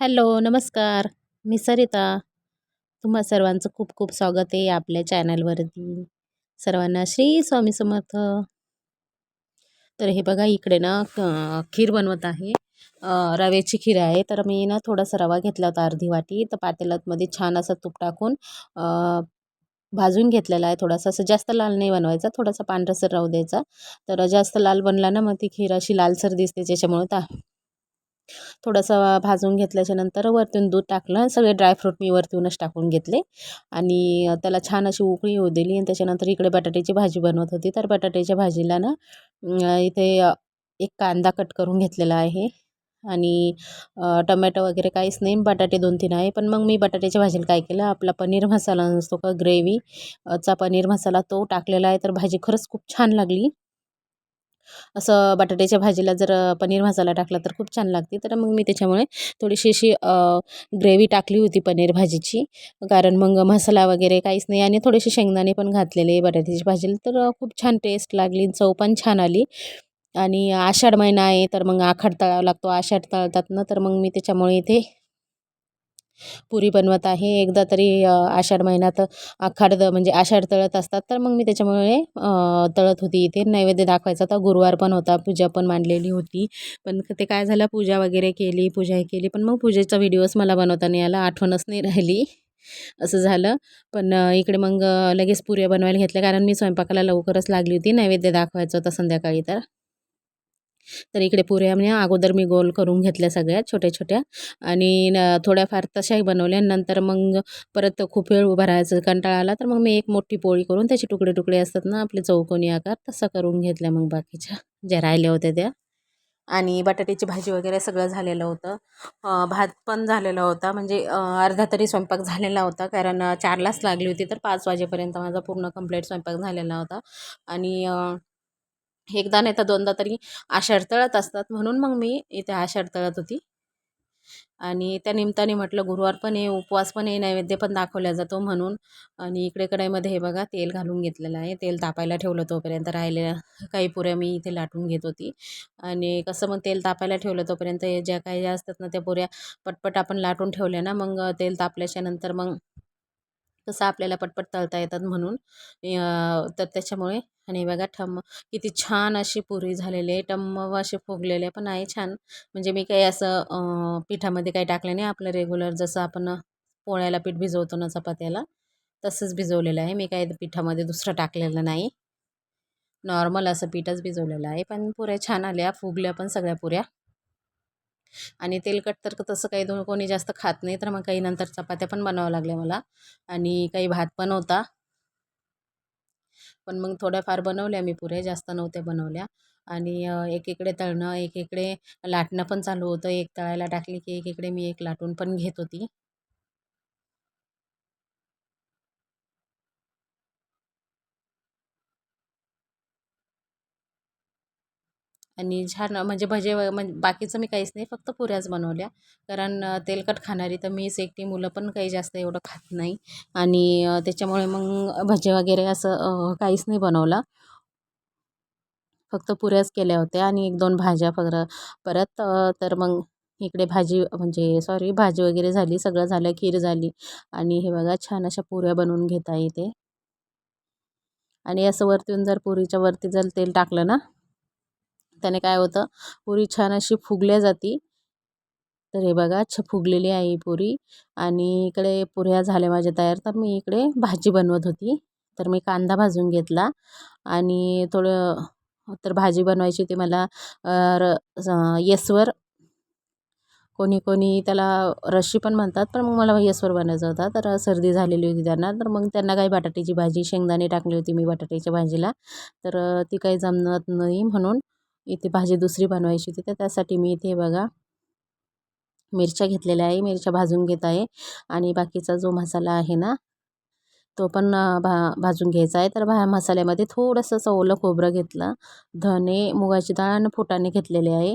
Hello नमस्कार. मी सरिता. तुम्हा सर्वांचं खूप खूप स्वागत आहे आपल्या चॅनलवरती. सर्वांना श्री स्वामी समर्थ. तर हे बघा इकडे ना खीर बनवत आहे. रव्याची खीर आहे. तर मी ना थोडासा रवा घेतला होता अर्धी वाटी. तर पातेलातमध्ये छान असं तूप टाकून भाजून घेतलेला आहे थोडासा. असं जास्त लाल नाही बनवायचा. थोडासा पांढरसर राहू द्यायचा. तर जास्त लाल बनला ना मग ती खीर अशी लालसर दिसते. त्याच्यामुळे ता थोडंसं भाजून घेतल्याच्यानंतर वरतून दूध टाकलं सगळे ड्रायफ्रूट मी वरतूनच टाकून घेतले. आणि त्याला छान अशी उकळी होऊ दिली आणि त्याच्यानंतर इकडे बटाट्याची भाजी बनवत होती. तर बटाट्याच्या भाजीला ना इथे एक कांदा कट करून घेतलेला आहे. आणि टमॅटो वगैरे काहीच नाही बटाटे दोन तीन आहे. पण मग मी बटाट्याच्या भाजीला काय केलं आपला पनीर मसाला नसतो का ग्रेव्हीचा पनीर मसाला तो टाकलेला आहे. तर भाजी खरंच खूप छान लागली. असं बटाट्याच्या भाजीला जर पनीर मसाला टाकला तर खूप छान लागते. तर मग मी त्याच्यामुळे थोडीशी अशी ग्रेव्ही टाकली होती पनीर भाजीची. कारण मग मसाला वगैरे काहीच नाही आणि थोडेसे शेंगदाणे पण घातलेले बटाट्याची भाजीला. तर खूप छान टेस्ट लागली चव पण छान आली. आणि आषाढ महिना आहे तर मग आखाड तळावा लागतो. आषाढ तळतात ना तर मग मी त्याच्यामुळे इथे पुरी बनवत आहे. एकदा तरी आषाढ महिन्यात आखाड म्हणजे आषाढ तळत असतात. तर मग मी त्याच्यामुळे तळत होती इथे. नैवेद्य दाखवायचा तर गुरुवार पण होता. पूजा पण मांडलेली होती. पण ते काय झालं? पूजा वगैरे केली पूजा हे केली. पण मग पूजेचा व्हिडिओच मला बनवता नाही आला आठवणच नाही राहिली. असं झालं. पण इकडे मग लगेच पुऱ्या बनवायला घेतल्या. कारण मी स्वयंपाकाला लवकरच लागली होती. नैवेद्य दाखवायचं होतं संध्याकाळी तर. तर इकडे पुऱ्या म्हणजे अगोदर मी गोल करून घेतल्या सगळ्या छोट्या छोट्या आणि थोड्याफार तशाही बनवल्या. नंतर मग परत खूप वेळ उभा राहायचं कंटाळा आला तर मग मी एक मोठी पोळी करून त्याचे तुकडे तुकडे असतात ना आपले चौकोनी आकार तसं करून घेतल्या मग बाकीच्या. ज्या राहिल्या होत्या त्या. आणि बटाट्याची भाजी वगैरे सगळं झालेलं होतं. भात पण झालेला होता. म्हणजे अर्धा तरी स्वयंपाक झालेला होता. कारण चारलाच लागली होती तर पाच वाजेपर्यंत माझा पूर्ण कंप्लीट स्वयंपाक झालेला होता. आणि एकदा नाही तर दोनदा तरी आषाढ तळत असतात. म्हणून मग मी इथे आषाढ तळत होती. आणि त्या निमित्ताने म्हटलं गुरुवार पण आहे उपवास पण आहे नैवेद्य पण दाखवला जातो म्हणून. आणि इकडे कडाईमध्ये हे बघा तेल घालून घेतलेलं आहे. तेल तापायला ठेवलं तोपर्यंत राहिलेल्या काही पुऱ्या मी इथे लाटून घेत होती. आणि कसं मग तेल तापायला ठेवलं तोपर्यंत ज्या काही ज्या असतात ना त्या पुऱ्या पटपट आपण लाटून ठेवल्या ना मग तेल तापल्याच्या नंतर मग कसं आपल्याला पटपट तळता येतात म्हणून. तर त्याच्यामुळे आणि बघा ठम किती छान अशी पुरी झालेली आहे. टम्म असे फुगलेले पण आहे छान. म्हणजे मी काही असं पिठामध्ये काही टाकलं नाही आपलं रेग्युलर जसं आपण पोळ्याला पीठ भिजवतो ना चपात्याला तसंच भिजवलेलं आहे. मी काही पिठामध्ये दुसरं टाकलेलं नाही. नॉर्मल असं पीठच भिजवलेलं आहे. पण पुऱ्या छान आल्या. फुगल्या पण सगळ्या पुऱ्या. आणि तेलकट तर तसं काही कोणी जास्त खात नाही तर मग काही नंतर चपात्या पण बनवावं लागल्या मला. आणि काही भात पण होता. पण मग थोड्याफार बनवल्या मी पुऱ्या जास्त नव्हत्या बनवल्या. आणि एकीकडे तळणं एकीकडे लाटणं पण चालू होतं. एक तळायला टाकली की एकीकडे मी एक लाटून पण घेत होती. आणि छान म्हणजे भजे म्हणजे बाकीचं मी काहीच नाही फक्त पुऱ्याच बनवल्या. कारण तेलकट खाणारी तर मीच एकटी मुलं पण काही जास्त एवढं खात नाही. आणि त्याच्यामुळे मग भजे वगैरे असं काहीच नाही बनवलं. फक्त पुऱ्याच केल्या होत्या आणि एक दोन भाज्या फक्त परत तर मग इकडे भाजी म्हणजे सॉरी भाजी वगैरे झाली सगळं झालं खीर झाली. आणि हे बघा छान अशा पुऱ्या बनवून घेता येते. आणि असं वरतून जर पुरीच्या वरती जर तेल टाकलं ना त्याने काय होतं पुरी छान अशी फुगल्या जाती. तर हे बघा छ फुगलेली आहे पुरी. आणि इकडे पुऱ्या झाल्या माझ्या तयार. तर मी इकडे भाजी बनवत होती. तर मी कांदा भाजून घेतला. आणि थोडं तर भाजी बनवायची होती मला र येसवर. कोणी कोणी त्याला रशी पण म्हणतात पण मग मला येसवर बनवायचा होता. तर सर्दी झालेली होती त्यांना. तर मग त्यांना काही बटाट्याची भाजी शेंगदाणे टाकली होती मी बटाट्याच्या भाजीला. तर ती काही जमत नाही म्हणून इथे भाजी दुसरी बनवायची होती तर त्यासाठी मी इथे बघा मिरच्या घेतलेल्या आहे मिरच्या भाजून घेत आहे. आणि बाकीचा जो मसाला आहे ना तो पण भा भाजून घ्यायचा आहे. तर भा मसाल्यामध्ये थोडंसं ओलं खोबरं घेतलं धने मुगाची डाळ आणि फुटाणे घेतलेले आहे.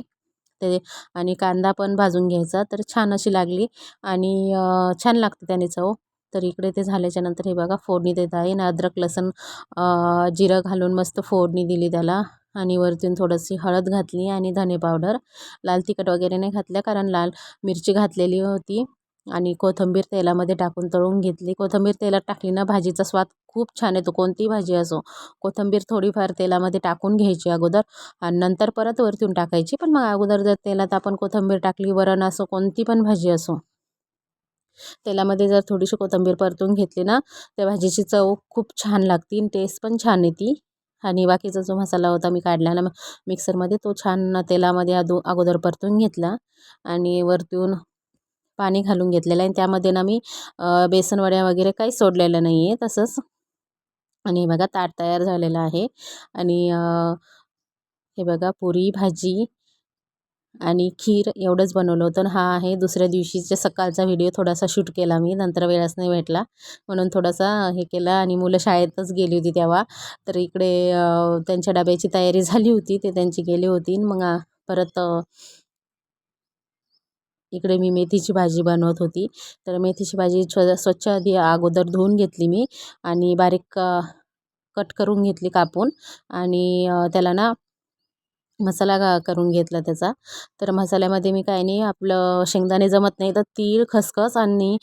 ते आणि कांदा पण भाजून घ्यायचा तर छान अशी लागली. आणि छान लागते त्याने चव. तर इकडे ते झाल्याच्यानंतर हे बघा फोडणी देत आहे. ना अद्रक लसूण जिरं घालून मस्त फोडणी दिली त्याला. आणि वरतून थोडीशी हळद घातली आणि धने पावडर. लाल तिखट वगैरे नाही घातल्या कारण लाल मिरची घातलेली होती आणि कोथिंबीर तेलामध्ये टाकून तळून घेतली. कोथिंबीर तेलात टाकली ना भाजीचा स्वाद खूप छान येतो. कोणतीही भाजी असो कोथिंबीर थोडीफार तेलामध्ये टाकून घ्यायची अगोदर आणि नंतर परत वरतून टाकायची. पण मग अगोदर जर तेलात आपण कोथिंबीर टाकली वरण असो कोणती पण भाजी असो तेलामध्ये जर थोडीशी कोथिंबीर परतून घेतली ना त्या भाजीची चव खूप छान लागते टेस्ट पण छान येते. आणि बाकीचा जो मसाला होता मी काढलेला मिक्सरमध्ये तो छान तेलामध्ये अदो अगोदर परतून घेतला आणि वरतून पाणी घालून घेतलेलं आहे. आणि त्यामध्ये ना मी बेसनवड्या वगैरे काही सोडलेलं नाही आहे तसंच. आणि बघा ताट तयार झालेलं आहे. आणि हे बघा पुरी भाजी आणि खीर एवढंच बनवलं होतं. हा आहे दुसऱ्या दिवशीच्या सकाळचा व्हिडिओ थोडासा शूट केला मी. नंतर वेळच नाही भेटला. म्हणून थोडासा हे केला आणि मुलं शाळेतच गेली होती तेव्हा. तर इकडे त्यांच्या डब्याची तयारी झाली होती. ते त्यांची गेली होती. मग परत इकडे मी मेथीची भाजी बनवत होती. तर मेथीची भाजी स्वच्छ आधी अगोदर धुवून घेतली मी. आणि बारीक कट करून घेतली कापून. आणि त्याला ना मसाला गा करून घेतला त्याचा. तर मसाल्यामध्ये मी काय नाही आपलं शेंगदाणे जमत नाही तर तीळ खसखस आणि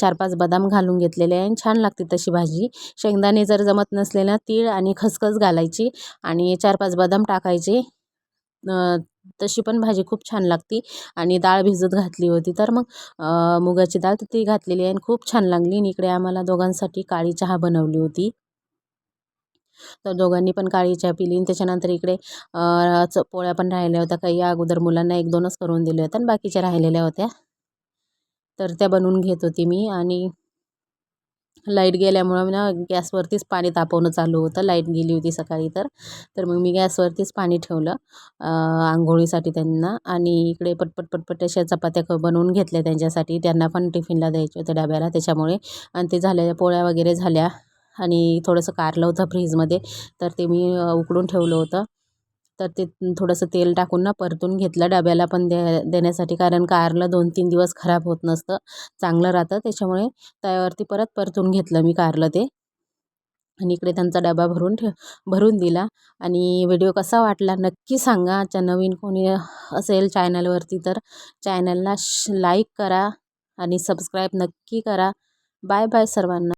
चार पाच बदाम घालून घेतलेले आहे छान लागते तशी भाजी. शेंगदाणे जर जमत नसले ना तीळ आणि खसखस घालायची आणि चार पाच बदाम टाकायचे तशी पण भाजी खूप छान लागती आणि डाळ भिजत घातली होती. तर मग मुगाची डाळ तर ती घातलेली आहे आणि खूप छान लागली आणि इकडे आम्हाला दोघांसाठी काळी चहा बनवली होती. तर दोघांनी पण काळी चहा पिली आणि त्याच्यानंतर इकडे च पोळ्या पण राहिल्या होत्या. काही अगोदर मुलांना एक दोनच करून दिल्या होत्या आणि बाकीच्या राहिलेल्या होत्या. तर त्या बनवून घेत होती मी आणि लाइट गेल्यामुळं ना गॅसवरतीच पाणी तापवणं चालू होतं. लाइट गेली होती सकाळी तर. तर मग मी गॅसवरतीच पाणी ठेवलं आंघोळीसाठी त्यांना आणि इकडे पटपट पटपट अशा चपात्या बनवून घेतल्या त्यांच्यासाठी. त्यांना पण टिफिनला द्यायचे होते डब्याला त्याच्यामुळे. आणि ते झाल्या पोळ्या वगैरे झाल्या. आणि थोडंसं कारलं होतं फ्रीजमध्ये तर ते मी उकडून ठेवलं होतं. तर ते थोडंसं तेल टाकून ना परतून घेतलं डब्याला पण दे देण्यासाठी कारण कारलं दोन तीन दिवस खराब होत नसतं चांगलं राहतं. त्याच्यामुळे त्यावरती परत परतून घेतलं मी कारलं ते. आणि इकडे त्यांचा डबा भरून ठेव भरून दिला. आणि व्हिडिओ कसा वाटला नक्की सांगा. आजच्या नवीन कोणी असेल चॅनलवरती तर चॅनलला श लाईक करा आणि सबस्क्राईब नक्की करा. बाय बाय सर्वांना.